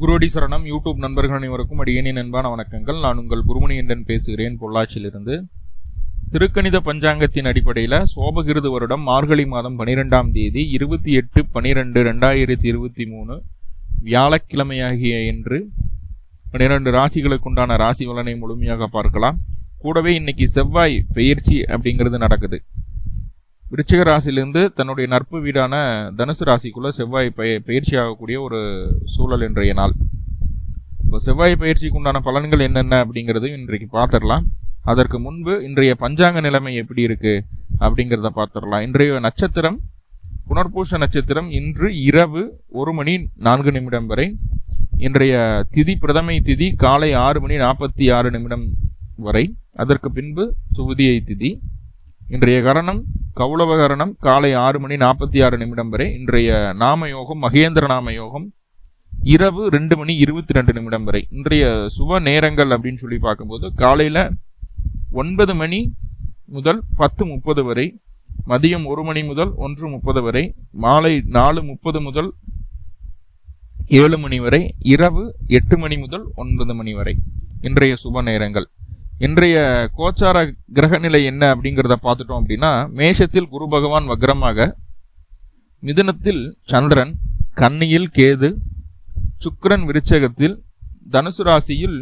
குருவடி சரணம். யூடியூப் நண்பர்கள் அனைவருக்கும் அடியேனின் அன்பான வணக்கங்கள். நான் உங்கள் குருமணியண்டன் பேசுகிறேன் பொள்ளாச்சியிலிருந்து. திருக்கணித பஞ்சாங்கத்தின் அடிப்படையில் சோபகிருது வருடம் மார்கழி மாதம் பனிரெண்டாம் தேதி இருபத்தி எட்டு பனிரெண்டு ரெண்டாயிரத்தி இருபத்தி மூணு வியாழக்கிழமையாகிய என்று பனிரெண்டு ராசிகளுக்குண்டான ராசி பலனை முழுமையாக பார்க்கலாம். கூடவே இன்னைக்கு செவ்வாய் பெயர்ச்சி அப்படிங்கிறது நடக்குது. விருச்சிக ராசியிலிருந்து தன்னுடைய நட்பு வீடான தனுசு ராசிக்குள்ள செவ்வாய் பய பயிற்சி ஆகக்கூடிய ஒரு சூழல் இன்றைய நாள். இப்போ செவ்வாய் பயிற்சிக்கு உண்டான பலன்கள் என்னென்ன அப்படிங்கிறது இன்றைக்கு பார்த்துடலாம் அதற்கு முன்பு இன்றைய பஞ்சாங்க நிலைமை எப்படி இருக்கு அப்படிங்கிறத பார்த்துடலாம் இன்றைய நட்சத்திரம் புனர்பூச நட்சத்திரம் இன்று இரவு ஒரு மணி நான்கு நிமிடம் வரை. இன்றைய திதி பிரதமை திதி காலை ஆறு மணி நாற்பத்தி ஆறு நிமிடம் வரை. அதற்கு பின்பு சுவதியை திதி. இன்றைய கரணம் கௌளவகரணம் காலை ஆறு மணி நாற்பத்தி ஆறு நிமிடம் வரை இன்றைய நாம யோகம் மகேந்திர நாம யோகம் இரவு ரெண்டு மணி இருபத்தி ரெண்டு நிமிடம் வரை. இன்றைய சுப நேரங்கள் அப்படின்னு சொல்லி பார்க்கும்போது காலையில் ஒன்பது மணி முதல் பத்து முப்பது வரை மதியம் ஒரு மணி முதல் ஒன்று முப்பது வரை மாலை நாலு முப்பது முதல் ஏழு மணி வரை இரவு எட்டு மணி முதல் ஒன்பது மணி வரை. இன்றைய சுப நேரங்கள். இன்றைய கோச்சார கிரகநிலை என்ன அப்படிங்கிறத பார்த்துட்டோம் அப்படின்னா மேஷத்தில் குரு பகவான் வக்ரமாக மிதுனத்தில் சந்திரன் கன்னியில் கேது சுக்கரன் விருச்சகத்தில் தனுசு ராசியில்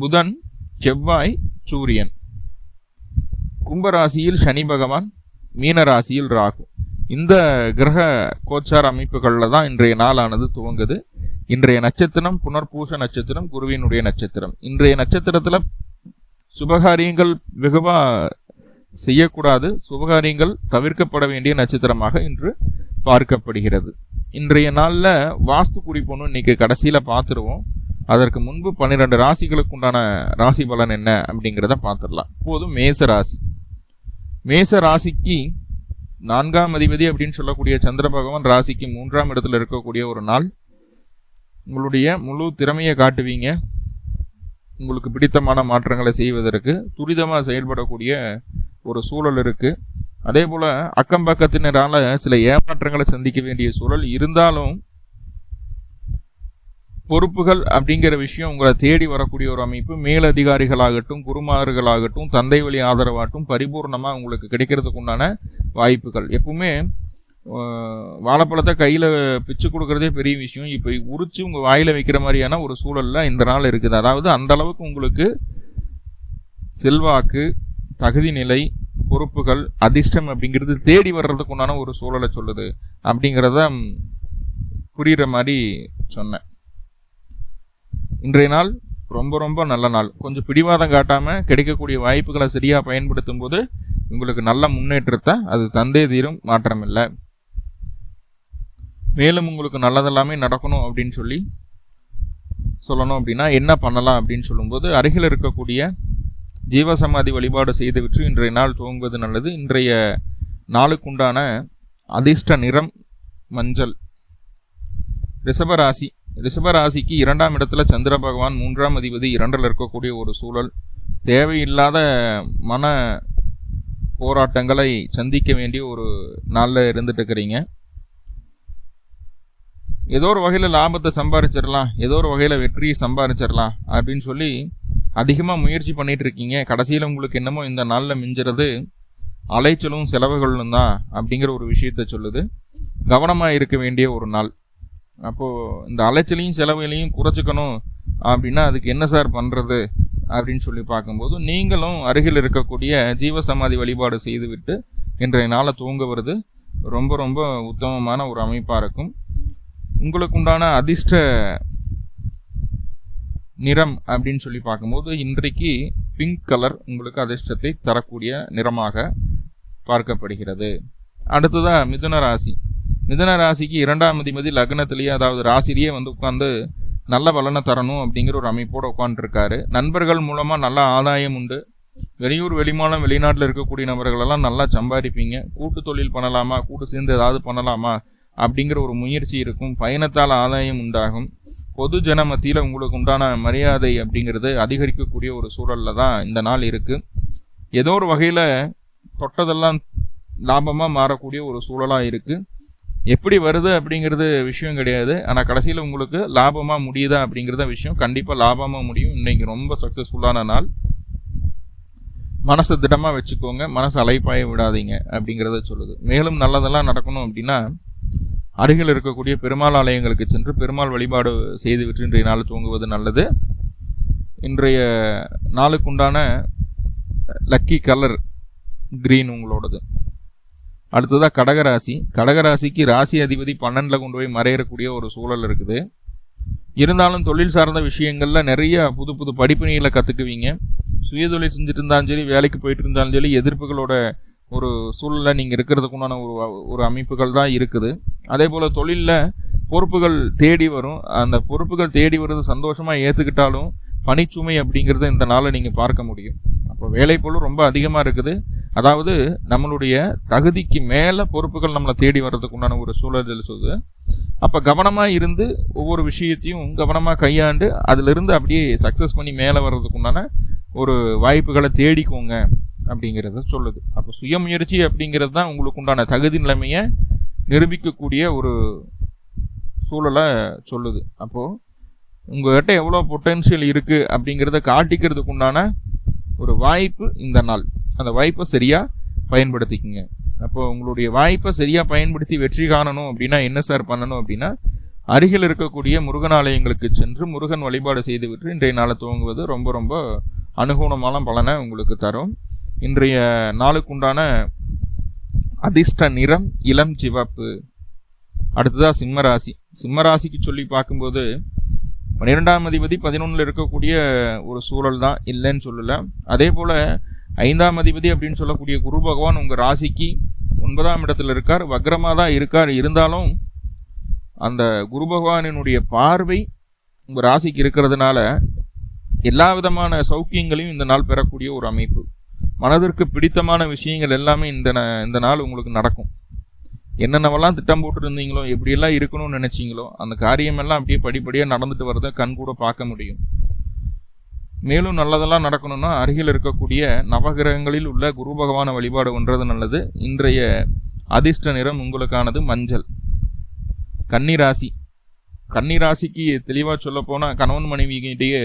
புதன் செவ்வாய் சூரியன். கும்பராசியில் சனி பகவான் மீன ராசியில் ராகு. இந்த கிரக கோச்சார அமைப்புகளில் தான் இன்றைய நாளானது துவங்குது. இன்றைய நட்சத்திரம் புனர்பூச நட்சத்திரம் குருவினுடைய நட்சத்திரம். இன்றைய நட்சத்திரத்தில் சுபகாரியங்கள் வெகுவா செய்யக்கூடாது. சுபகாரியங்கள் தவிர்க்கப்பட வேண்டிய நட்சத்திரமாக இன்று பார்க்கப்படுகிறது. இன்றைய நாளில் வாஸ்து குறிப்பொன்று இன்னைக்கு கடைசியில் பார்த்துருவோம். அதற்கு முன்பு பன்னிரெண்டு ராசிகளுக்கு உண்டான ராசி பலன் என்ன அப்படிங்கிறத பார்த்துடலாம். இப்போதும் மேச ராசி. மேச ராசிக்கு நான்காம் அதிபதி அப்படின்னு சொல்லக்கூடிய சந்திர பகவான் ராசிக்கு மூன்றாம் இடத்துல இருக்கக்கூடிய ஒரு நாள். உங்களுடைய முழு திறமையை காட்டுவீங்க. உங்களுக்கு பிடித்தமான மாற்றங்களை செய்வதற்கு துரிதமாக செயல்படக்கூடிய ஒரு சூழல் இருக்குது அதே போல் அக்கம் பக்கத்தினரால் சில ஏமாற்றங்களை சந்திக்க வேண்டிய சூழல் இருந்தாலும் பொறுப்புகள் அப்படிங்கிற விஷயம் உங்களை தேடி வரக்கூடிய ஒரு அமைப்பு. மேலதிகாரிகளாகட்டும் குருமார்களாகட்டும் தந்தை வழி ஆதரவாகட்டும் பரிபூர்ணமாக உங்களுக்கு கிடைக்கிறதுக்கு உண்டான வாய்ப்புகள். எப்பவுமே வாழைப்பழத்தை கையில் பிச்சு கொடுக்குறதே பெரிய விஷயம். இப்போ உரிச்சு உங்கள் வாயில் வைக்கிற மாதிரியான ஒரு சூழலில் இந்த நாள் இருக்குது. அதாவது அந்த அளவுக்கு உங்களுக்கு செல்வாக்கு தகுதி நிலை பொறுப்புகள் அதிர்ஷ்டம் அப்படிங்கிறது தேடி வர்றதுக்கு உண்டான ஒரு சூழலை சொல்லுது. அப்படிங்கிறத புரிகிற மாதிரி சொன்னேன். இன்றைய நாள் ரொம்ப ரொம்ப நல்ல நாள். கொஞ்சம் பிடிவாதம் காட்டாமல் கிடைக்கக்கூடிய வாய்ப்புகளை சரியாக பயன்படுத்தும் போது உங்களுக்கு நல்ல முன்னேற்றத்தை அது தந்தே தீரும். மாற்றமில்லை. மேலும் உங்களுக்கு நல்லதெல்லாமே நடக்கணும் அப்படின்னு சொல்லி சொல்லணும் அப்படின்னா என்ன பண்ணலாம் அப்படின்னு சொல்லும்போது அருகில் இருக்கக்கூடிய ஜீவசமாதி வழிபாடு செய்துவிட்டு இன்றைய நாள் துவங்குவது நல்லது. இன்றைய நாளுக்குண்டான அதிர்ஷ்ட நிறம் மஞ்சள். ரிஷபராசி. ரிஷபராசிக்கு இரண்டாம் இடத்துல சந்திர பகவான் மூன்றாம் அதிபதி இரண்டில் இருக்கக்கூடிய ஒரு சூழல். தேவையில்லாத மன போராட்டங்களை சந்திக்க வேண்டிய ஒரு நாளில் இருந்துட்டு இருக்கிறீங்க. ஏதோ ஒரு வகையில் லாபத்தை சம்பாதிச்சிடலாம் ஏதோ ஒரு வகையில் வெற்றியை சம்பாதிச்சிடலாம் அப்படின்னு சொல்லி அதிகமாக முயற்சி பண்ணிகிட்டு இருக்கீங்க. கடைசியில் உங்களுக்கு என்னமோ இந்த நாளில் மிஞ்சுறது அலைச்சலும் செலவுகளும் தான் அப்படிங்கிற ஒரு விஷயத்த சொல்லுது. கவனமாக இருக்க வேண்டிய ஒரு நாள். அப்போது இந்த அலைச்சலையும் செலவுகளையும் குறைச்சிக்கணும் அப்படின்னா அதுக்கு என்ன சார் பண்ணுறது அப்படின்னு சொல்லி பார்க்கும்போது நீங்களும் அருகில் இருக்கக்கூடிய ஜீவசமாதி வழிபாடு செய்துவிட்டு இன்றைய நாளை தூங்க வருது. ரொம்ப ரொம்ப உத்தமமான ஒரு அமைப்பாக இருக்கும். உங்களுக்கு உண்டான அதிர்ஷ்ட நிறம் அப்படின்னு சொல்லி பார்க்கும்போது இன்றைக்கு பிங்க் கலர் உங்களுக்கு அதிர்ஷ்டத்தை தரக்கூடிய நிறமாக பார்க்கப்படுகிறது. அடுத்ததாக மிதுன ராசி. மிதுன ராசிக்கு இரண்டாம் அதிபதி லக்னத்திலேயே அதாவது ராசிலேயே வந்து உட்காந்து நல்ல பலனை தரணும் அப்படிங்கிற ஒரு அமைப்போடு உட்காந்துருக்காரு நண்பர்கள் மூலமாக நல்ல ஆதாயம் உண்டு. வெளியூர் வெளிமாநிலம் வெளிநாட்டில் இருக்கக்கூடிய நபர்களெல்லாம் நல்லா சம்பாதிப்பீங்க. கூட்டு தொழில் பண்ணலாமா? கூட்டு சேர்ந்து ஏதாவது பண்ணலாமா? அப்படிங்கிற ஒரு முயற்சி இருக்கும். பயணத்தால் ஆதாயம் உண்டாகும். பொது ஜன மத்தியில் உங்களுக்கு உண்டான மரியாதை அப்படிங்கிறது அதிகரிக்கக்கூடிய ஒரு சூழலில் தான் இந்த நாள் இருக்குது ஏதோ ஒரு வகையில் தொட்டதெல்லாம் லாபமாக மாறக்கூடிய ஒரு சூழலாக இருக்குது எப்படி வருது அப்படிங்கிறது விஷயம் கிடையாது. ஆனால் கடைசியில் உங்களுக்கு லாபமாக முடியுதா அப்படிங்கிறத விஷயம் கண்டிப்பாக லாபமாக முடியும். இன்றைக்கி ரொம்ப சக்ஸஸ்ஃபுல்லான நாள். மனசை திடமாக வச்சுக்கோங்க. மனசை அலைப்பாய விடாதீங்க அப்படிங்கிறத சொல்லுது. மேலும் நல்லதெல்லாம் நடக்கணும் அப்படின்னா அருகில் இருக்கக்கூடிய பெருமாள் ஆலயங்களுக்கு சென்று பெருமாள் வழிபாடு செய்துவிட்டு இன்றைய நாள் தூங்குவது நல்லது. இன்றைய நாளுக்குண்டான லக்கி கலர் க்ரீன் உங்களோடது. அடுத்ததாக கடகராசி. கடகராசிக்கு ராசி அதிபதி பன்னெண்டில் கொண்டு போய் மறையிறக்கூடிய ஒரு சூழல் இருக்குது. இருந்தாலும் தொழில் சார்ந்த விஷயங்களில் நிறைய புது புது படிப்பினைகளை கற்றுக்குவீங்க சுயதொழில் செஞ்சுட்டு இருந்தாலும் சரி வேலைக்கு போயிட்டு இருந்தாலும் சரி எதிர்ப்புகளோட ஒரு சூழலில் நீங்கள் இருக்கிறதுக்குண்டான ஒரு ஒரு அமைப்புகள் தான் இருக்குது. அதே போல் தொழிலில் பொறுப்புகள் தேடி வரும். அந்த பொறுப்புகள் தேடி வர்றது சந்தோஷமாக ஏற்றுக்கிட்டாலும் பனிச்சுமை அப்படிங்கிறத இந்த நாளை நீங்கள் பார்க்க முடியும். அப்போ வேலை பொருள் ரொம்ப அதிகமாக இருக்குது. அதாவது நம்மளுடைய தகுதிக்கு மேலே பொறுப்புகள் நம்மளை தேடி வர்றதுக்கு உண்டான ஒரு சூழல் சொல்லுது அப்போ கவனமாக இருந்து ஒவ்வொரு விஷயத்தையும் கவனமாக கையாண்டு அதிலிருந்து அப்படியே சக்ஸஸ் பண்ணி மேலே வர்றதுக்கு உண்டான ஒரு வாய்ப்புகளை தேடிக்கோங்க. அப்படிங்கிறத சொல்லுது. அப்போ சுயமுயற்சி அப்படிங்கிறது தான் உங்களுக்கு உண்டான தகுதி நிலைமையை நிரூபிக்கக்கூடிய ஒரு சூழலை சொல்லுது. அப்போது உங்கள்கிட்ட எவ்வளோ பொட்டென்ஷியல் இருக்குது அப்படிங்கிறத காட்டிக்கிறதுக்கு உண்டான ஒரு வாய்ப்பு இந்த நாள். அந்த வாய்ப்பை சரியாக பயன்படுத்திக்கங்க. அப்போ உங்களுடைய வாய்ப்பை சரியாக பயன்படுத்தி வெற்றி காணணும் அப்படின்னா என்ன சார் பண்ணணும் அப்படின்னா அருகில் இருக்கக்கூடிய முருகன் ஆலயங்களுக்கு சென்று முருகன் வழிபாடு செய்துவிட்டு இன்றைய நாளை துவங்குவது ரொம்ப ரொம்ப அனுகூலமான பலனை உங்களுக்கு தரும். இன்றைய நாளுக்குண்டான அதிர்ஷ்ட நிறம் இளம் சிவப்பு. அடுத்ததாக சிம்மராசி. சிம்மராசிக்கு சொல்லி பார்க்கும்போது பன்னிரெண்டாம் அதிபதி பதினொன்றில் இருக்கக்கூடிய ஒரு சூழல் தான் இல்லைன்னு சொல்லலை. அதே போல் ஐந்தாம் அதிபதி அப்படின்னு சொல்லக்கூடிய குரு பகவான் உங்கள் ராசிக்கு ஒன்பதாம் இடத்துல இருக்கார். வக்ரமாக தான் இருக்கார். இருந்தாலும் அந்த குரு பகவானினுடைய பார்வை உங்கள் ராசிக்கு இருக்கிறதுனால எல்லா விதமான சௌக்கியங்களையும் இந்த நாள் பெறக்கூடிய ஒரு அமைப்பு. மனதிற்கு பிடித்தமான விஷயங்கள் எல்லாமே இந்த இந்த நாள் உங்களுக்கு நடக்கும். என்னென்னவெல்லாம் திட்டம் போட்டுருந்தீங்களோ எப்படியெல்லாம் இருக்கணும்னு நினச்சிங்களோ அந்த காரியமெல்லாம் அப்படியே படிப்படியாக நடந்துட்டு வரதை கண் கூட பார்க்க முடியும். மேலும் நல்லதெல்லாம் நடக்கணும்னா அருகில் இருக்கக்கூடிய நவகிரகங்களில் உள்ள குரு பகவான வழிபாடு ஒன்றது நல்லது. இன்றைய அதிர்ஷ்ட நிறம் உங்களுக்கானது மஞ்சள். கன்னிராசி. கன்னிராசிக்கு தெளிவாக சொல்லப்போனால் கணவன் கணவன் மனைவிகிட்டேயே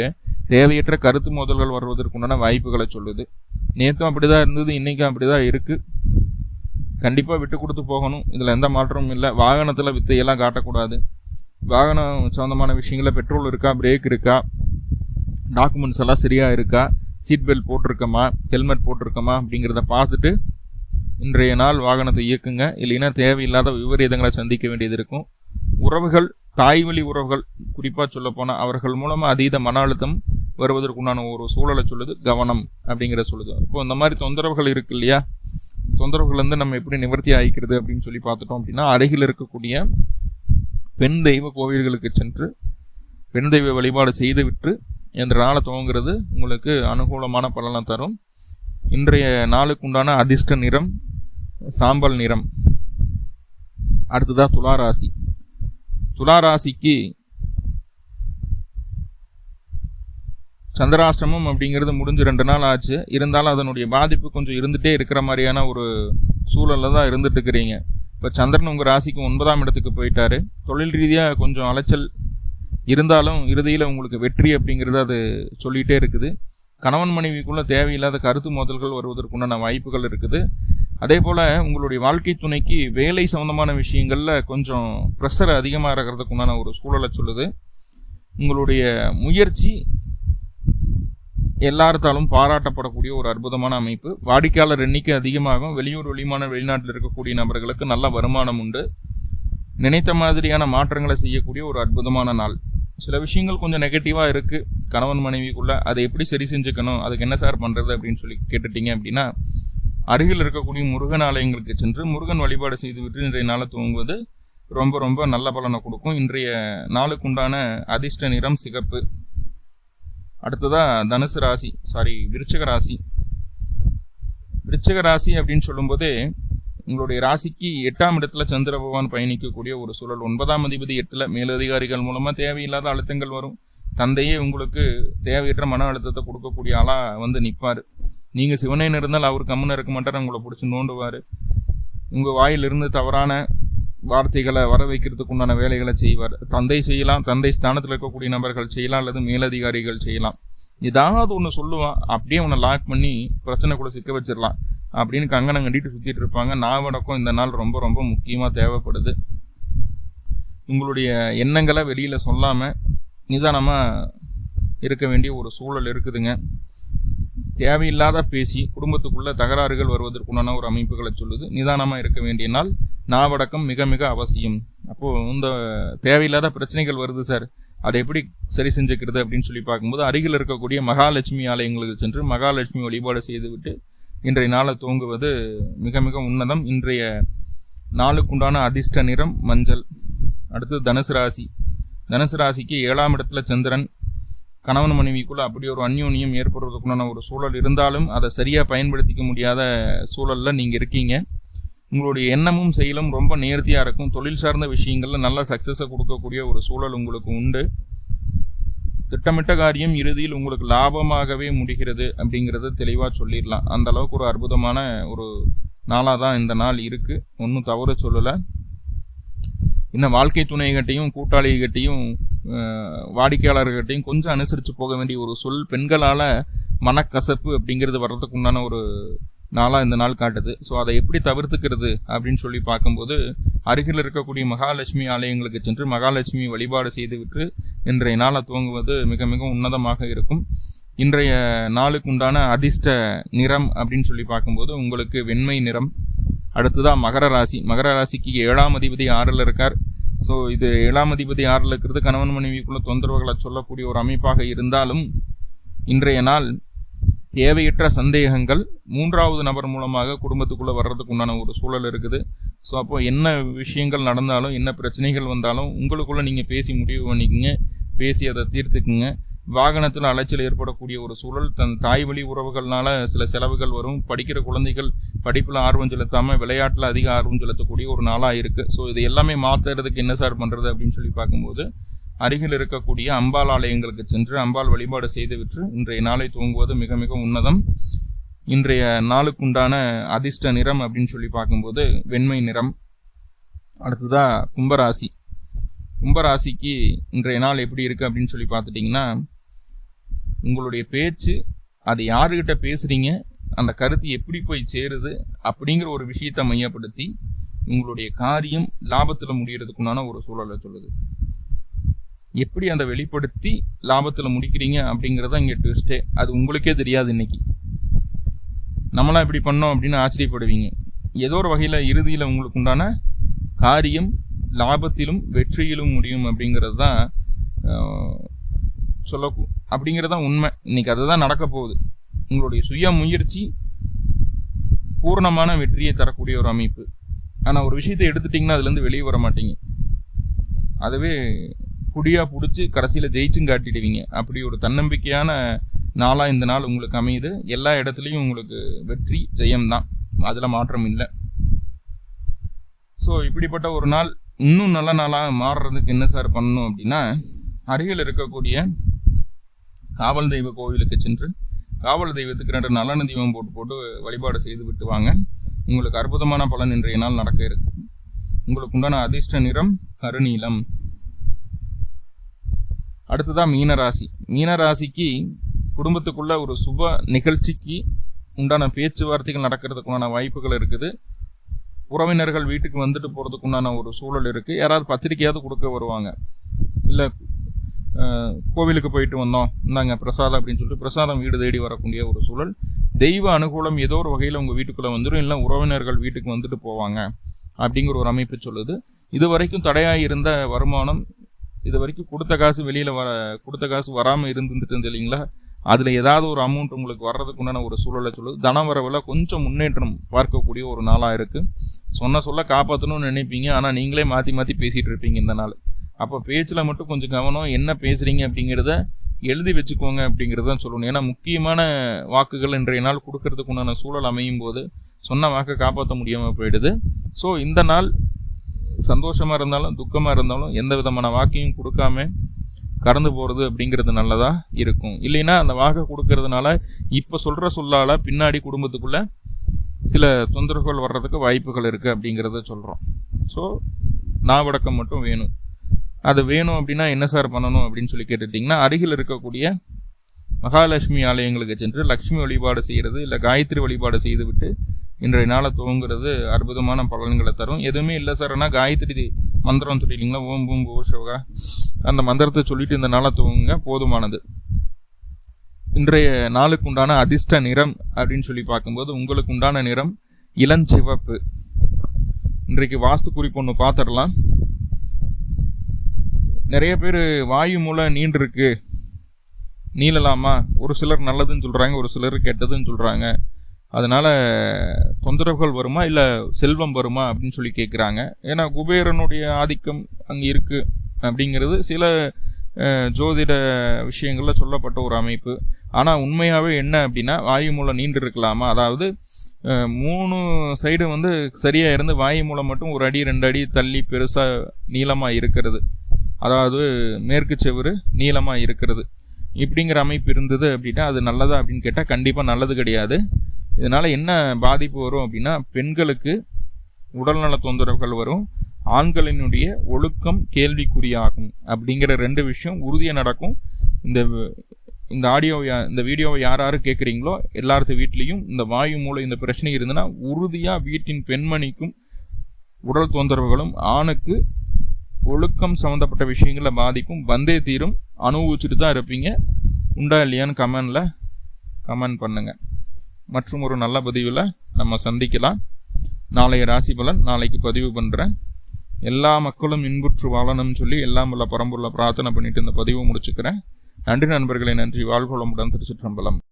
தேவையற்ற கருத்து மோதல்கள் வருவதற்குண்டான வாய்ப்புகளை சொல்லுது. நேற்றும் அப்படி தான் இருந்தது இன்றைக்கும் அப்படி தான் இருக்குது கண்டிப்பாக விட்டு கொடுத்து போகணும். இதில் எந்த மாற்றமும் இல்லை. வாகனத்தில் வித்தையெல்லாம் காட்டக்கூடாது. வாகனம் சம்மந்தமான விஷயங்களில் பெட்ரோல் இருக்கா பிரேக் இருக்கா டாக்குமெண்ட்ஸ் எல்லாம் சரியாக இருக்கா சீட் பெல்ட் போட்டிருக்கோமா ஹெல்மெட் போட்டிருக்கோமா அப்படிங்கிறத பார்த்துட்டு இன்றைய நாள் வாகனத்தை இயக்குங்க. இல்லைன்னா தேவையில்லாத விபரீதங்களை சந்திக்க வேண்டியது இருக்கும். உறவுகள் தாய்வழி உறவுகள் குறிப்பாக சொல்லப்போனால் அவர்கள் மூலமாக அதீத மன அழுத்தம் வருவதற்குண்டான ஒரு சூழலை சொல்லுது கவனம் அப்படிங்கிற சொல்லுது. இப்போ இந்த மாதிரி தொந்தரவுகள் இருக்கு இல்லையா? தொந்தரவுகள்லேருந்து நம்ம எப்படி நிவர்த்தி ஆகிக்கிறது அப்படின்னு சொல்லி பார்த்துட்டோம் அப்படின்னா அருகில் இருக்கக்கூடிய பெண் தெய்வ கோவில்களுக்கு சென்று பெண் தெய்வ வழிபாடு செய்துவிட்டு என்ற நாளை துவங்கிறது உங்களுக்கு அனுகூலமான பலனை தரும். இன்றைய நாளுக்கு உண்டான அதிர்ஷ்ட நிறம் சாம்பல் நிறம். அடுத்ததாக துளாராசி. துளாராசிக்கு சந்திராஷ்டமம் அப்படிங்கிறது முடிஞ்சு ரெண்டு நாள் ஆச்சு. இருந்தாலும் அதனுடைய பாதிப்பு கொஞ்சம் இருந்துகிட்டே இருக்கிற மாதிரியான ஒரு சூழலில் தான் இருந்துட்டுருக்கிறீங்க இப்போ சந்திரன் உங்கள் ராசிக்கு ஒன்பதாம் இடத்துக்கு போயிட்டாரு. தொழில் ரீதியாக கொஞ்சம் அலைச்சல் இருந்தாலும் இறுதியில் உங்களுக்கு வெற்றி அப்படிங்கிறது அது சொல்லிகிட்டே இருக்குது. கணவன் மனைவிக்குள்ளே தேவையில்லாத கருத்து மோதல்கள் வருவதற்குண்டான வாய்ப்புகள் இருக்குது. அதே போல் உங்களுடைய வாழ்க்கை துணைக்கு வேலை சம்மந்தமான விஷயங்களில் கொஞ்சம் ப்ரெஷர் அதிகமாக இருக்கிறதுக்குண்டான ஒரு சூழலை சொல்லுது. உங்களுடைய முயற்சி எல்லார்த்தாலும் பாராட்டப்படக்கூடிய ஒரு அற்புதமான அமைப்பு. வாடிக்கையாளர் எண்ணிக்கை அதிகமாகும். வெளியூர் வெளிமான வெளிநாட்டில் இருக்கக்கூடிய நபர்களுக்கு நல்ல வருமானம் உண்டு. நினைத்த மாதிரியான மாற்றங்களை செய்யக்கூடிய ஒரு அற்புதமான நாள். சில விஷயங்கள் கொஞ்சம் நெகட்டிவாக இருக்குது கணவன் மனைவிக்குள்ளே அதை எப்படி சரி செஞ்சுக்கணும்? அதுக்கு என்ன சார் பண்ணுறது அப்படின்னு சொல்லி கேட்டுட்டீங்க அப்படின்னா அருகில் இருக்கக்கூடிய முருகன் ஆலயங்களுக்கு சென்று முருகன் வழிபாடு செய்துவிட்டு இன்றைய நாளை தூங்குவது ரொம்ப ரொம்ப நல்ல பலனை கொடுக்கும். இன்றைய நாளுக்குண்டான அதிர்ஷ்ட நிறம் சிகப்பு. அடுத்ததாக தனுசு ராசி சாரி விருச்சக ராசி. விருச்சக ராசி அப்படின்னு சொல்லும்போதே உங்களுடைய ராசிக்கு எட்டாம் இடத்துல சந்திர பகவான் பயணிக்கக்கூடிய ஒரு சூழல். ஒன்பதாம் அதிபதி எட்டில் மேலதிகாரிகள் மூலமாக தேவையில்லாத அழுத்தங்கள் வரும். தந்தையே உங்களுக்கு தேவையற்ற மன அழுத்தத்தை கொடுக்கக்கூடிய ஆளாக வந்து நிற்பார் நீங்கள் சிவனையின் இருந்தால் அவர் கம்முன்னு இருக்க மாட்டார் உங்களை பிடிச்சி நோண்டுவார். உங்கள் வாயிலிருந்து தவறான வார்த்தைகளை வர வைக்கிறதுக்கு உண்டான வேலைகளை செய்வார். தந்தை செய்யலாம் தந்தை ஸ்தானத்தில் இருக்கக்கூடிய நபர்கள் செய்யலாம் அல்லது மேலதிகாரிகள் செய்யலாம். ஏதாவது ஒன்று சொல்லுவான் அப்படியே உன்னை லாக் பண்ணி பிரச்சனை கூட சிக்க வச்சிடலாம். அப்படின்னு கங்கணம் கண்டிட்டு சுற்றிட்டு இருப்பாங்க. நாவடக்கம் இந்த நாள் ரொம்ப ரொம்ப முக்கியமாக தேவைப்படுது. உங்களுடைய எண்ணங்களை வெளியில் சொல்லாமல் நிதானமாக இருக்க வேண்டிய ஒரு சூழல் இருக்குதுங்க. தேவையில்லாத பேசி குடும்பத்துக்குள்ள தகராறுகள் வருவதற்குண்டான ஒரு அமைப்புகளை சொல்லுது. நிதானமாக இருக்க வேண்டிய நாள் நாவடக்கம் மிக மிக அவசியம். அப்போது இந்த தேவையில்லாத பிரச்சனைகள் வருது சார். அதை எப்படி சரி செஞ்சுக்கிறது அப்படின்னு சொல்லி பார்க்கும்போது அருகில் இருக்கக்கூடிய மகாலட்சுமி ஆலயங்களுக்கு சென்று மகாலட்சுமி வழிபாடு செய்துவிட்டு இன்றைய நாளை துவங்குவது மிக மிக உன்னதம். இன்றைய நாளுக்குண்டான அதிர்ஷ்ட நிறம் மஞ்சள். அடுத்து தனுசு ராசி. தனுசு ராசிக்கு ஏழாம் இடத்துல சந்திரன் கணவன் மனைவிக்குள்ள அப்படி ஒரு அந்யோன்யம் ஏற்படுறதுக்குண்டான ஒரு சூழல் இருந்தாலும் அதை சரியாக பயன்படுத்திக்க முடியாத சூழலில் நீங்கள் இருக்கீங்க. உங்களுடைய எண்ணமும் செயலும் ரொம்ப நேர்த்தியாக இருக்கும். தொழில் சார்ந்த விஷயங்களில் நல்ல சக்ஸஸை கொடுக்கக்கூடிய ஒரு சூழல் உங்களுக்கு உண்டு. திட்டமிட்ட காரியம் இறுதியில் உங்களுக்கு லாபமாகவே முடிகிறது அப்படிங்கிறத தெளிவாக சொல்லிடலாம். அந்த அளவுக்கு ஒரு அற்புதமான ஒரு நாளாக தான் இந்த நாள் இருக்குது ஒன்றும் தவறு சொல்லலை. இன்னும் வாழ்க்கை துணைகிட்டையும் கூட்டாளிகிட்டையும் வாடிக்கையாளர்கிட்டையும் கொஞ்சம் அனுசரித்து போக வேண்டிய ஒரு சொல் பெண்களால் மனக்கசப்பு அப்படிங்கிறது வர்றதுக்கு உண்டான ஒரு நாளாக இந்த நாள் காட்டுது. ஸோ அதை எப்படி தவிர்த்துக்கிறது அப்படின்னு சொல்லி பார்க்கும்போது அருகில் இருக்கக்கூடிய மகாலட்சுமி ஆலயங்களுக்கு சென்று மகாலட்சுமி வழிபாடு செய்துவிட்டு இன்றைய நாளை துவங்குவது மிக மிக உன்னதமாக இருக்கும். இன்றைய நாளுக்கு உண்டான அதிர்ஷ்ட நிறம் அப்படின்னு சொல்லி பார்க்கும்போது உங்களுக்கு வெண்மை நிறம். அடுத்ததாக மகர ராசி. மகர ராசிக்கு ஏழாம் அதிபதி ஆறில் இருக்கார். ஸோ இது ஏழாம் அதிபதி ஆறில் இருக்கிறது. கணவன் மனைவிக்குள்ள தொந்தரவுகளை சொல்லக்கூடிய ஒரு அமைப்பாக இருந்தாலும் இன்றைய நாள் தேவையற்ற சந்தேகங்கள் மூன்றாவது நபர் மூலமாக குடும்பத்துக்குள்ளே வர்றதுக்கு உண்டான ஒரு சூழல் இருக்குது. ஸோ அப்போ என்ன விஷயங்கள் நடந்தாலும் என்ன பிரச்சனைகள் வந்தாலும் உங்களுக்குள்ளே நீங்கள் பேசி முடிவு பண்ணிக்கோங்க. பேசி அதை தீர்த்துக்குங்க. வாகனத்தில் அலைச்சல் ஏற்படக்கூடிய ஒரு சூழல் தன் தாய் வழி உறவுகள்னால சில செலவுகள் வரும். படிக்கிற குழந்தைகள் படிப்பில் ஆர்வம் செலுத்தாமல் விளையாட்டில் அதிக ஆர்வம் செலுத்தக்கூடிய ஒரு நாளாக இருக்குது ஸோ இது எல்லாமே மாற்றுறதுக்கு என்ன சார் பண்ணுறது அப்படின்னு சொல்லி பார்க்கும்போது அருகில் இருக்கக்கூடிய அம்பாள் ஆலயங்களுக்கு சென்று அம்பாள் வழிபாடு செய்துவிட்டு இன்றைய நாளை துவங்குவது மிக மிக உன்னதம். இன்றைய நாளுக்குண்டான அதிர்ஷ்ட நிறம் அப்படின்னு சொல்லி பார்க்கும்போது வெண்மை நிறம். அடுத்ததாக கும்பராசி. கும்பராசிக்கு இன்றைய நாள் எப்படி இருக்குது அப்படின்னு சொல்லி பார்த்துட்டிங்கன்னா உங்களுடைய பேச்சு அது யாருக்கிட்ட பேசுகிறீங்க அந்த கருத்து எப்படி போய் சேருது அப்படிங்கிற ஒரு விஷயத்தை மையப்படுத்தி உங்களுடைய காரியம் லாபத்தில் முடிகிறதுக்குண்டான ஒரு சூழலை சொல்லுது. எப்படி அந்த வெளிப்படுத்தி லாபத்தில் முடிக்கிறீங்க அப்படிங்கிறத இங்கே ட்விஸ்டே அது உங்களுக்கே தெரியாது இன்னைக்கு. நம்மளாம் இப்படி பண்ணோம் அப்படின்னு ஆச்சரியப்படுவீங்க. ஏதோ ஒரு வகையில் இறுதியில் உங்களுக்கு உண்டான காரியம் லாபத்திலும் வெற்றியிலும் முடியும் அப்படிங்கிறது தான் சொல்ல அப்படிங்கிறது தான் உண்மை. இன்னைக்கு அதுதான் நடக்க போகுது. உங்களுடைய சுய முயற்சி பூர்ணமான வெற்றியை தரக்கூடிய ஒரு அமைப்பு. ஆனால் ஒரு விஷயத்தை எடுத்துட்டிங்கன்னா அதுலேருந்து வெளியே வர மாட்டீங்க. அதுவே குடியாக பிடிச்சி கடைசியில் ஜெயிச்சும் காட்டிடுவீங்க. அப்படி ஒரு தன்னம்பிக்கையான நாளாக இந்த நாள் உங்களுக்கு அமையுது. எல்லா இடத்துலையும் உங்களுக்கு வெற்றி ஜெயம்தான் அதில் மாற்றம் இல்லை. ஸோ இப்படிப்பட்ட ஒரு நாள் இன்னும் நல்ல நாளாக மாறுறதுக்கு என்ன சார் பண்ணணும் அப்படின்னா அருகில் இருக்கக்கூடிய காவல் தெய்வ கோவிலுக்கு சென்று காவல் தெய்வத்துக்கு ரெண்டு நல்லெண்ண தீபம் போட்டு போட்டு வழிபாடு செய்து விட்டு வாங்க. உங்களுக்கு அற்புதமான பலன் இன்றைய நாள் நடக்க இருக்கு உங்களுக்கு உண்டான அதிர்ஷ்ட நிறம் கருநீலம். அடுத்ததான் மீனராசி. மீனராசிக்கு குடும்பத்துக்குள்ள ஒரு சுப நிகழ்ச்சிக்கு உண்டான பேச்சுவார்த்தைகள் நடக்கிறதுக்குண்டான வாய்ப்புகள் இருக்குது. உறவினர்கள் வீட்டுக்கு வந்துட்டு போகிறதுக்கு உண்டான ஒரு சூழல் இருக்குது யாராவது பத்திரிக்கையாவது கொடுக்க வருவாங்க. இல்லை கோவிலுக்கு போயிட்டு வந்தோம். இந்தாங்க பிரசாதம் அப்படின்னு சொல்லிட்டு பிரசாதம் வீடு தேடி வரக்கூடிய ஒரு சூழல். தெய்வ அனுகூலம் ஏதோ ஒரு வகையில் உங்கள் வீட்டுக்குள்ளே வந்துடும் இல்லை உறவினர்கள் வீட்டுக்கு வந்துட்டு போவாங்க அப்படிங்கிற ஒரு அமைப்பு சொல்லுது. இது வரைக்கும் தடையாக இருந்த வருமானம் இது வரைக்கும் கொடுத்த காசு வெளியில் வர கொடுத்த காசு வராமல் இருந்துட்டு இருந்து இல்லைங்களா? அதில் ஏதாவது ஒரு அமௌண்ட் உங்களுக்கு வர்றதுக்கு உண்டான ஒரு சூழலை சொல்லுது. தன வரவில் கொஞ்சம் முன்னேற்றம் பார்க்கக்கூடிய ஒரு நாளாக இருக்குது சொன்ன சொல்ல காப்பாற்றணும்னு நினைப்பீங்க. ஆனால் நீங்களே மாற்றி மாற்றி பேசிகிட்டு இருப்பீங்க இந்த நாள். அப்போ பேச்சில் மட்டும் கொஞ்சம் கவனம் என்ன பேசுகிறீங்க அப்படிங்கிறத எழுதி வச்சுக்கோங்க அப்படிங்கிறத சொல்லணும். ஏன்னா முக்கியமான வாக்குகள் இன்றைய நாள் கொடுக்கறதுக்கு உண்டான சூழல் அமையும் போது சொன்ன வாக்கை காப்பாற்ற முடியாமல் போயிடுது. ஸோ இந்த நாள் சந்தோஷமாக இருந்தாலும் துக்கமாக இருந்தாலும் எந்த விதமான வாக்கையும் கொடுக்காம கடந்து போகிறது அப்படிங்கிறது நல்லதாக இருக்கும். இல்லைன்னா அந்த வாக்கை கொடுக்கறதுனால இப்போ சொல்கிற சொல்லால் பின்னாடி குடும்பத்துக்குள்ளே சில தொந்தரவுகள் வர்றதுக்கு வாய்ப்புகள் இருக்குது அப்படிங்கிறத சொல்கிறோம் ஸோ நாவடக்கம் மட்டும் வேணும். அது வேணும் அப்படின்னா என்ன சார் பண்ணணும் அப்படின்னு சொல்லி கேட்டுட்டிங்கன்னா அருகில் இருக்கக்கூடிய மகாலட்சுமி ஆலயங்களுக்கு சென்று லக்ஷ்மி வழிபாடு செய்கிறது இல்லை காயத்ரி வழிபாடு செய்துவிட்டு இன்றைய நாளை துவங்குறது அற்புதமான பலன்களை தரும். எதுவுமே இல்லை சார்னா காயத்ரி மந்திரம் சொல்லிட்டீங்களா? ஓம் பூம் ஓஷோகா அந்த மந்திரத்தை சொல்லிட்டு இந்த நாளை துவங்குங்க. போதுமானது. இன்றைய நாளுக்கு உண்டான அதிர்ஷ்ட நிறம் அப்படின்னு சொல்லி பார்க்கும்போது உங்களுக்கு உண்டான நிறம் இளஞ்சிவப்பு. இன்றைக்கு வாஸ்து குறிப்பு ஒன்று பார்த்துடலாம். நிறைய பேர் வாயு மூலம் நீண்டிருக்கு. நீளலாமா? ஒரு சிலர் நல்லதுன்னு சொல்கிறாங்க ஒரு சிலர் கெட்டதுன்னு சொல்கிறாங்க அதனால் தொந்தரவுகள் வருமா? இல்லை செல்வம் வருமா? அப்படின்னு சொல்லி கேட்குறாங்க ஏன்னா குபேரனுடைய ஆதிக்கம் அங்கே இருக்குது அப்படிங்கிறது சில ஜோதிட விஷயங்களில் சொல்லப்பட்ட ஒரு அமைப்பு. ஆனால் உண்மையாகவே என்ன அப்படின்னா வாயு மூலம் நீண்டு இருக்கலாமா அதாவது மூணு சைடு வந்து சரியாக இருந்து வாயு மூலம் மட்டும் ஒரு அடி ரெண்டு அடி தள்ளி பெருசாக நீளமாக இருக்கிறது. அதாவது மேற்கு செவரு நீளமாக இருக்கிறது. இப்படிங்கிற அமைப்பு இருந்தது அப்படின்னா அது நல்லதா அப்படின்னு கேட்டால் கண்டிப்பாக நல்லது கிடையாது. இதனால் என்ன பாதிப்பு வரும் அப்படின்னா பெண்களுக்கு உடல்நல தொந்தரவுகள் வரும். ஆண்களினுடைய ஒழுக்கம் கேள்விக்குறியாகும் அப்படிங்கிற ரெண்டு விஷயம் உறுதியாக நடக்கும். இந்த இந்த ஆடியோ இந்த வீடியோவை யார் யார் கேட்குறீங்களோ எல்லாத்து வீட்லேயும் இந்த வாயு மூலம் இந்த பிரச்சனை இருந்ததுன்னா உறுதியாக வீட்டின் பெண்மணிக்கும் உடல் தொந்தரவுகளும் ஆணுக்கு ஒழுக்கம் சம்மந்தப்பட்ட விஷயங்களை பாதிக்கும். வந்தே தீரும். அனுபவிச்சுட்டு தான் இருப்பீங்க. உண்டா இல்லையான்னு கமெண்டில் கமெண்ட் பண்ணுங்கள் மற்றும் ஒரு நல்ல பதிவில் நம்ம சந்திக்கலாம். நாளைய ராசி பலன் நாளைக்கு பதிவு பண்ணுறேன் எல்லா மக்களும் இன்புற்று வாழணும்னு சொல்லி எல்லாம் உள்ள பரம்புள்ள பிரார்த்தனை பண்ணிட்டு இந்த பதிவு முடிச்சுக்கிறேன். நன்றி நண்பர்களை நன்றி. வாழ்கோளமுடன் திருச்சிற்றம்பலம்.